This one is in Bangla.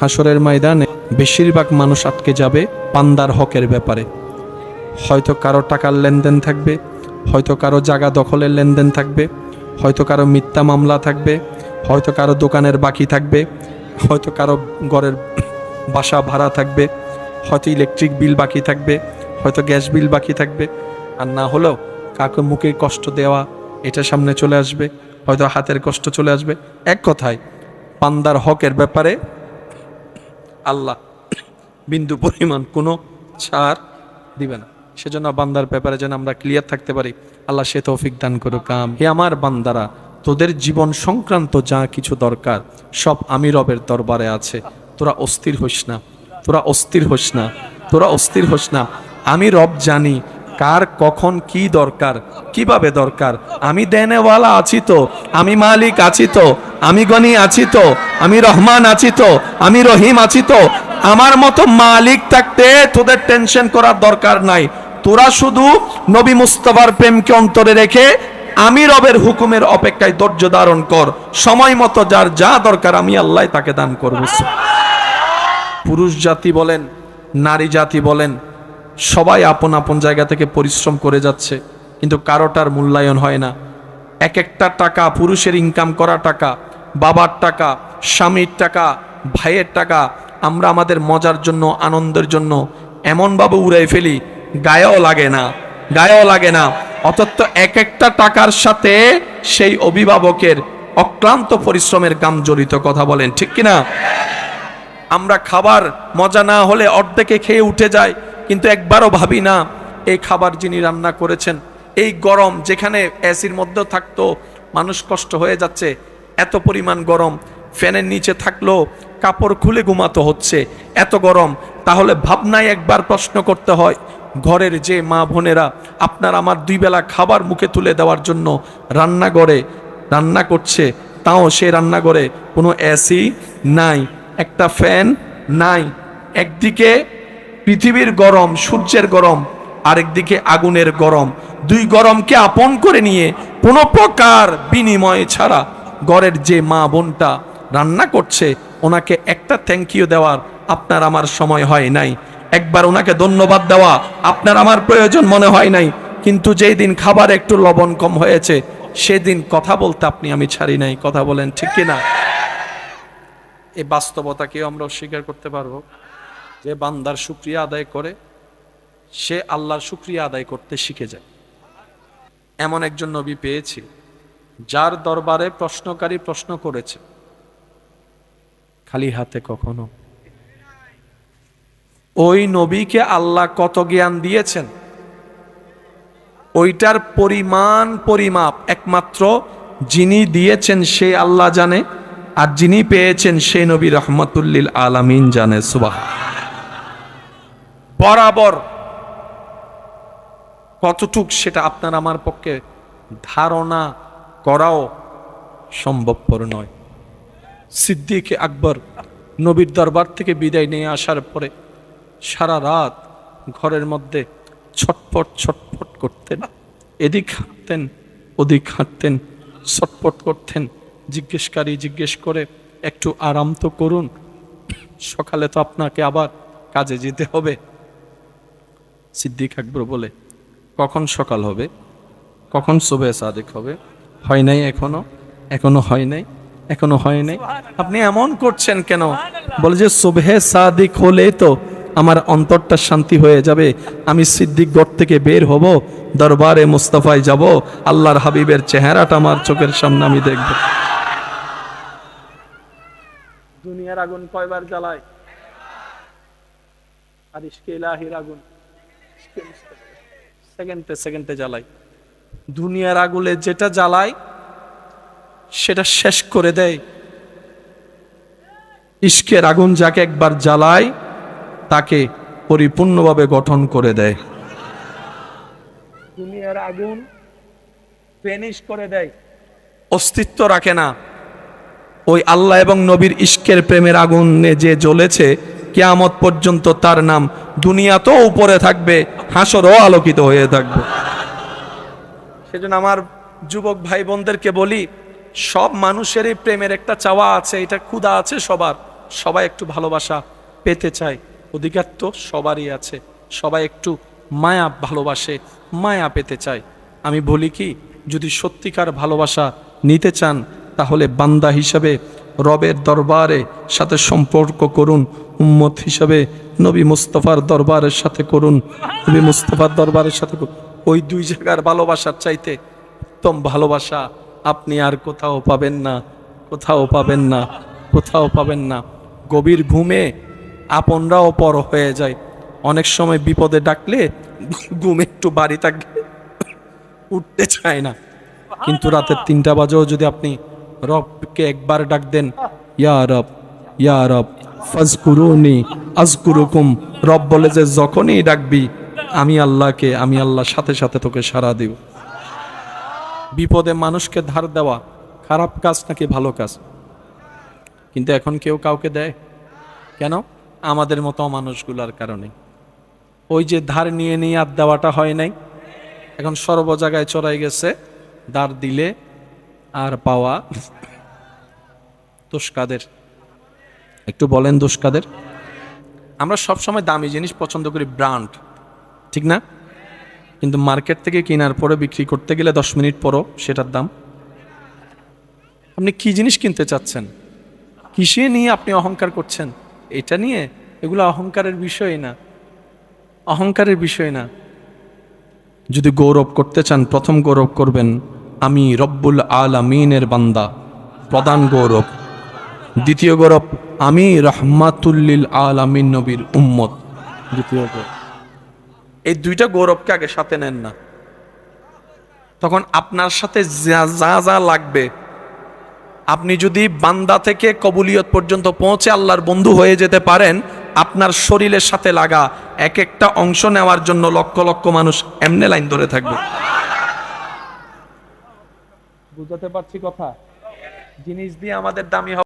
হাসরের ময়দানে বেশিরভাগ মানুষ আটকে যাবে পান্দার হকের ব্যাপারে। হয়তো কারও টাকার লেনদেন থাকবে, হয়তো কারও জায়গা দখলের লেনদেন থাকবে, হয়তো কারও মিথ্যা মামলা থাকবে, হয়তো কারও দোকানের বাকি থাকবে, হয়তো কারও ঘরের বাসা ভাড়া থাকবে, হয়তো ইলেকট্রিক বিল বাকি থাকবে, হয়তো গ্যাস বিল বাকি থাকবে। আর না হলেও কাউকে মুখে কষ্ট দেওয়া, এটা সামনে চলে আসবে, হয়তো হাতের কষ্ট চলে আসবে। এক কথায়, পান্দার হকের ব্যাপারে আল্লাহ বিন্দু পরিমাণ কোনো ছাড় দিবে না। সেজন্য বান্দার ব্যাপারে যেন আমরা ক্লিয়ার থাকতে পারি, আল্লাহ সে তৌফিক দান করুক কাম হে আমার বান্দারা, তোদের জীবন সংক্রান্ত যা কিছু দরকার, সব আমি রবের দরবারে আছে। তোরা অস্থির হোস না, তোরা অস্থির হোস না, তোরা অস্থির হোস না। আমি রব জানি কার কখন কি দরকার, কীভাবে দরকার। আমি দেনেওয়ালা আছি তো, আমি মালিক আছি তো আমি গনি আছি তো, আমি রহমান আছি তো, আমি রহিম আছি তো। আমার মতো মালিক থাকতে তোদের টেনশন করার দরকার নাই। তোরা শুধু নবী মুস্তফার প্রেমকে অন্তরে রেখে আমি রবের হুকুমের অপেক্ষায় ধৈর্য ধারণ কর। সময় মতো যার যা দরকার আমি আল্লাহ তাকে দান করব। পুরুষ জাতি বলেন, নারী জাতি বলেন, সবাই আপন আপন জায়গা থেকে পরিশ্রম করে যাচ্ছে, কিন্তু কারোটার মূল্যায়ন হয় না। এক একটা টাকা পুরুষের ইনকাম করা টাকা বাবার টাকা, স্বামীর টাকা, ভাইয়ের টাকা, আমরা আমাদের মজার জন্য, আনন্দের জন্য এমনভাবে উড়াই ফেলি, গায়েও লাগে না, গায়েও লাগে না। অথচ এক একটা টাকার সাথে সেই অভিভাবকের অক্লান্ত পরিশ্রমের গাম জড়িত কথা বলেন, ঠিক কিনা? আমরা খাবার, মজা না হলে অর্ধেকে খেয়ে উঠে যায় কিন্তু একবারও ভাবি না, এই খাবার যিনি রান্না করেছেন, এই গরম যেখানে এসির মধ্যে থাকতো, মানুষ কষ্ট হয়ে যাচ্ছে এত পরিমাণ গরম ফ্যানের নিচে থাকলেও কাপড় খুলে ঘুমাতে হচ্ছে, এত গরম। তাহলে ভাবনায় একবার প্রশ্ন করতে হয়, ঘরের যে মা বোনেরা, আপনার আমার দুই বেলা খাবার মুখে তুলে দেওয়ার জন্য রান্নাঘরে রান্না করছে, তাও সে রান্নাঘরে কোনো এসি নাই, একটা ফ্যান নাই। একদিকে পৃথিবীর গরম, সূর্যের গরম, আরেকদিকে আগুনের গরম। দুই গরমকে আপন করে নিয়ে কোনো প্রকার বিনিময় ছাড়া ঘরের যে মা বোনটা রান্না করছে, ওনাকে একটা থ্যাংক ইউ দেওয়ার আপনার আমার সময় হয় নাই। একবার ওনাকে ধন্যবাদ দেওয়া আপনার আমার প্রয়োজন মনে হয় নাই। কিন্তু যেই দিন খাবার একটু লবণ কম হয়েছে, সেদিন কথা বলতে আপনি আমি ছাড়ি নাই। কথা বলেন, ঠিক কিনা? এই বাস্তবতাকেও আমরা অস্বীকার করতে পারব। যে বান্দার শুক্রিয়া আদায় করে, সে আল্লাহর শুক্রিয়া আদায় করতে শিখে যায়। এমন একজন নবী পেয়েছি। যার দরবারে প্রশ্নকারী প্রশ্ন করেছে। খালি হাতে কখনো। ওই নবীকে আল্লাহ কত জ্ঞান দিয়েছেন? ওইটার পরিমাণ পরিমাপ একমাত্র যিনি দিয়েছেন সে আল্লাহ জানে, আর যিনি পেয়েছেন সেই নবী রহমতুল্লিল আলামিন জানে সুবাহ বরাবর। কতটুক সেটা আপনার আমার পক্ষে ধারণা করাও সম্ভবপর নয়। সিদ্দিক আকবর নবীর দরবার থেকে বিদায় নিয়ে আসার পরে সারা রাত ঘরের মধ্যে ছটপট ছটপট করতেন। এদিক হাঁটতেন, ওদিক হাঁটতেন, ছটপট করতেন। জিজ্ঞেসকারী জিজ্ঞেস করে, একটু আরাম তো করুন, সকালে তো আপনাকে আবার কাজে যেতে হবে। সিদ্দিক আকবর বলে, কখন সকাল হবে? কখন শোবে সাদেক হবে? হয় নাই এখনও? এখনও হয় নাই? এখনও হয় নাই? আপনি এমন করছেন কেন? বলে যে শোভে সাদিক হলে তো আমার অন্তরটা শান্তি হয়ে যাবে। আমি সিদ্দিক গড় থেকে বের হব দরবারে মুস্তাফায় যাব। আল্লাহর হাবিবের চেহারাটা আমার চোখের সামনে আমি দেখব। দুনিয়ার আগুন কয়বার জ্বালায়? আর ইশকে ইলাহির আগুন। সেকেন্ডে সেকেন্ডে জ্বালাই দুনিয়ার আগুলে যেটা জ্বালায়, সেটা শেষ করে দেয়। ইস্কের আগুন যাকে একবার জ্বালায়, তাকে পরিপূর্ণভাবে গঠন করে দেয়। দুনিয়ার আগুন ফেনিশ করে দেয়। অস্তিত্ব রাখে না। ওই আল্লাহ এবং নবীর ইস্কের প্রেমের আগুনে যে জ্বলেছে, কেয়ামত পর্যন্ত তার নাম দুনিয়াতেও উপরে থাকবে, হাসরও আলোকিত হয়ে থাকবে। সেজন্য আমার যুবক ভাই বোনদেরকে বলি, সব মানুষেরই প্রেমের একটা চাওয়া আছে, এটা ক্ষুধা আছে সবার। সবাই একটু ভালোবাসা পেতে চায়। অধিকার তো সবারই আছে। সবাই একটু মায়া ভালোবাসে, মায়া পেতে চায়। আমি বলি কি, যদি সত্যিকার ভালোবাসা নিতে চান, তাহলে বান্দা হিসাবে রবের দরবারে সাথে সম্পর্ক করুন। উম্মত হিসাবে নবী মুস্তফার দরবারের সাথে করুন। নবী মুস্তফার দরবারের সাথে করুন। ওই দুই জায়গার ভালোবাসার চাইতে উত্তম ভালোবাসা আপনি আর কোথাও পাবেন না, কোথাও পাবেন না, কোথাও পাবেন না। গভীর ঘুমে আপনরাও পর হয়ে যায়। অনেক সময় বিপদে ডাকলে ঘুম একটু বাড়ি থাকলে উঠতে চায় না। কিন্তু রাতের তিনটা বাজেও যদি আপনি রবকে একবার ডাক দেন, ইয়া রব ইয়া রব, ফাজকুরুনি, আজকুরুকুম। রব বলে যে, যখনই ডাকবি আমি আল্লাহকে, আমি আল্লাহর সাথে সাথে তোকে সাড়া দিব। বিপদে মানুষকে ধার দেওয়া খারাপ কাজ নাকি ভালো কাজ? কিন্তু এখন কেউ কাউকে দেয়? কেন? আমাদের মতো মানুষগুলার কারণে। ওই যে ধার নিয়ে নিয়ে আর দেওয়াটা হয় নাই, এখন সর্ব জায়গায় চড়াই গেছে, ধার দিলে আর পাওয়া দোষ কাদের একটু বলেন দোষ কাদের আমরা সবসময় দামি জিনিস পছন্দ করি, ব্র্যান্ড। ঠিক না? কিন্তু মার্কেট থেকে কেনার পরে বিক্রি করতে গেলে দশ মিনিট পরও সেটার দাম। আপনি কি জিনিস কিনতে চাচ্ছেন? কিসে নিয়ে আপনি অহংকার করছেন? এটা নিয়ে? এগুলো অহংকারের বিষয় না। অহংকারের বিষয় না। যদি গৌরব করতে চান, প্রথম গৌরব করবেন, আমি রব্বুল আল আলামিনের বান্দা, প্রধান গৌরব। দ্বিতীয় গৌরব, আমি রহমাতুল্লিল আলামিন নবীর উম্মত। দ্বিতীয় গৌরব। এই দুইটা গৌরবকে আগে সাথে নেন না। তখন আপনার সাথে যা যা লাগবে। আপনি যদি বান্দা থেকে কবুলিয়ত পর্যন্ত পৌঁছে আল্লাহর বন্ধু হয়ে যেতে পারেন, আপনার শরীরের সাথে লাগা এক একটা অংশ নেওয়ার জন্য লক্ষ লক্ষ মানুষ এমনে লাইন ধরে থাকবে। বুঝাতে পারছি কথা? জিনিস দিয়ে আমাদের দামি